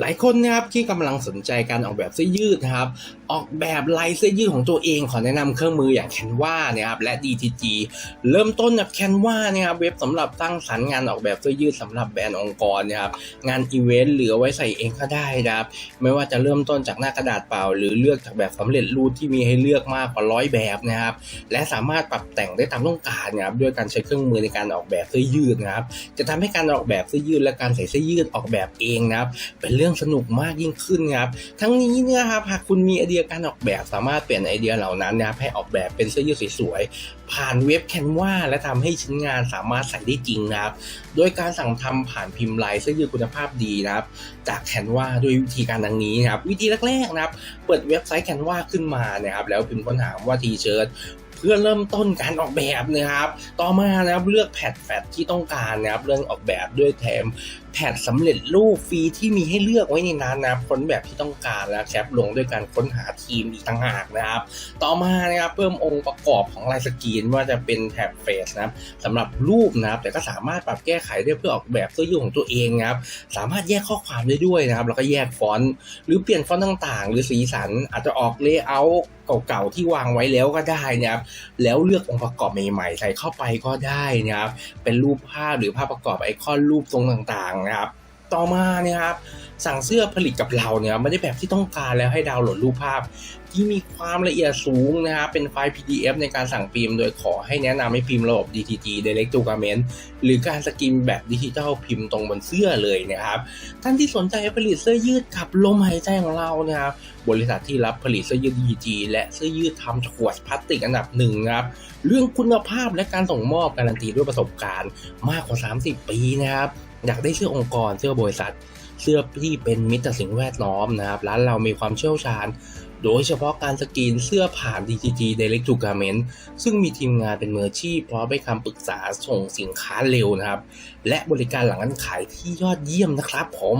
หลายคนนะครับที่กำลังสนใจการออกแบบเสื้อยืดนะครับ ออกแบบลายเสื้อยืดของตัวเองขอแนะนำเครื่องมืออย่าง Canva นะครับและ DTG เริ่มต้นจาก Canva นะครับเว็บสำหรับสร้งสรรค์งานออกแบบเสื้อยืดสำหรับแบรนด์องค์กรนะครับงานอีเวนต์หรือไว้ใส่เองก็ได้นะครับไม่ว่าจะเริ่มต้นจากหน้ากระดาษเปล่า หรือเลือกจากแบบสำเร็จรูปที่มีให้เลือกมากกว่าร้อยแบบนะครับและสามารถปรับแต่งได้ตามต้องการนะครับด้วยการใช้เครื่องมือในการออกแบบเสื้อยืดนะครับจะทำให้การออกแบบเสื้อยืดและการใส่เสื้อยืดออกแบบเองนะครับเป็นเรื่องื่องสนุกมากยิ่งขึ้นครับ ทั้งนี้เนี่ยครับหากคุณมีไอเดียการออกแบบสามารถเปลี่ยนไอเดียเหล่านั้นนะครับให้ออกแบบเป็นเสื้อยืดสวยๆผ่านเว็บแคนวาและทำให้ชิ้นงานสามารถใส่ได้จริงนะครับ โดยการสั่งทำผ่านพิมพ์ลายเสื้อยืดคุณภาพดีนะครับ จากแคนวาด้วยวิธีการดังนี้นะครับ วิธีแรกๆนะครับ เปิดเว็บไซต์แคนวาขึ้นมานะครับ แล้วพิมพ์ค้นหาว่าทีเชิร์ต เพื่อเริ่มต้นการออกแบบนะครับ ต่อมานะครับเลือกแพทแฟตที่ต้องการนะครับเรื่องออกแบบด้วยแถมแพทสำเร็จรูปฟรีที่มีให้เลือกไว้ในนั้นนะครับค้นแบบที่ต้องการแล้วแคปลงด้วยการค้นหาทีมอีกต่างหากนะครับ ต่อมานะครับเพิ่มองค์ประกอบของลายสกรีนว่าจะเป็นแท็บเฟสนะครับสำหรับรูปนะครับ แต่ก็สามารถปรับแก้ไขได้เพื่อออกแบบเสื้อยืดของตัวเองนะครับ สามารถแยกข้อความได้ด้วยนะครับ แล้วก็แยกฟอนต์หรือเปลี่ยนฟอนต์ต่างๆ หรือสีสันอาจจะออกเลเยอร์ เก่าๆที่วางไว้แล้วก็ได้นะครับแล้วเลือกองค์ประกอบใหม่ๆ ใส่เข้าไปก็ได้นะครับเป็นรูปภาพหรือภาพประกอบไอคอนรูปทรงต่างๆนะครับ ต่อมาเนี่ยครับสั่งเสื้อผลิตกับเราเนี่ยไม่ได้แบบที่ต้องการแล้วให้ดาวน์โหลดรูปภาพ ที่มีความละเอียดสูงนะครับเป็นไฟล์ PDF ในการสั่งพิมพ์โดยขอให้แนะนำให้พิมพ์ระบบ DTG Direct to Garment หรือการสกรีนแบบดิจิทัลพิมพ์ตรงบนเสื้อเลยนะครับท่านที่สนใจผลิตเสื้อยืดกับลมหายใจของเรานะครับบริษัทที่รับผลิตเสื้อยืด DTG และเสื้อยืดทำจากขวดพลาสติกอันดับหนึ่งครับเรื่องคุณภาพและการส่งมอบการันตีด้วยประสบการณ์มากกว่า 30 ปีนะครับ อยากได้เสื้อองค์กรเสื้อบริษัท เสื้อที่เป็นมิตรต่อสิ่งแวดล้อมนะครับ ร้านเรามีความเชี่ยวชาญ โดยเฉพาะการสกรีนเสื้อผ่าน DTG Direct to Garment ซึ่งมีทีมงานเป็นมืออาชีพพร้อมให้คำปรึกษาส่งสินค้าเร็วนะครับ และบริการหลังการขายที่ยอดเยี่ยมนะครับผม